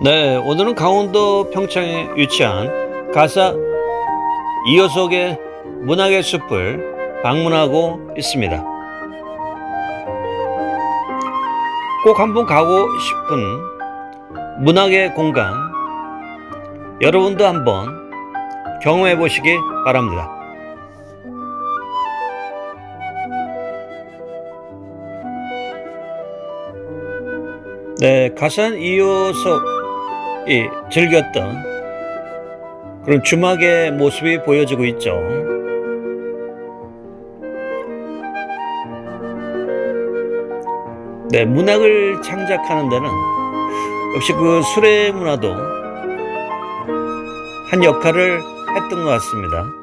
네, 오늘은 강원도 평창에 위치한 가사 이호석의 문학의 숲을 방문하고 있습니다. 꼭 한번 가고 싶은 문학의 공간, 여러분도 한번 경험해 보시기 바랍니다. 네, 가산 이호석 이 즐겼던 그런 주막의 모습이 보여지고 있죠. 네, 문학을 창작하는 데는 역시 그 수레 문화도 한 역할을 했던 것 같습니다.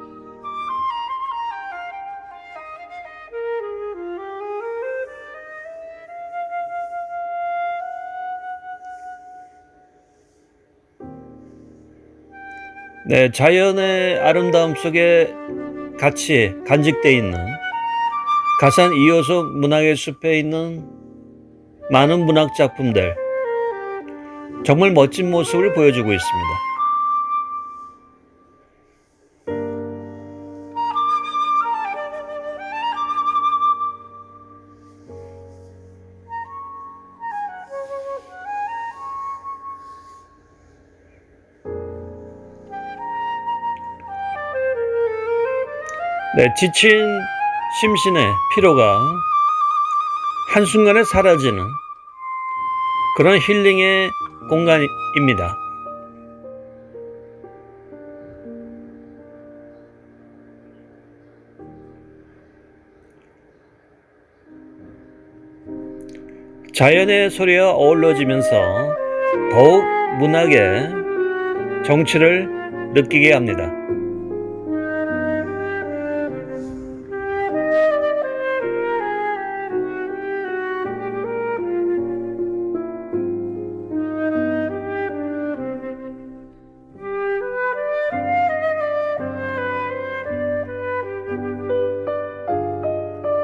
네, 자연의 아름다움 속에 같이 간직되어 있는 가산 이호석 문학의 숲에 있는 많은 문학 작품들 정말 멋진 모습을 보여주고 있습니다. 네, 지친 심신의 피로가 한순간에 사라지는 그런 힐링의 공간입니다. 자연의 소리와 어우러지면서 더욱 문학의 정취를 느끼게 합니다.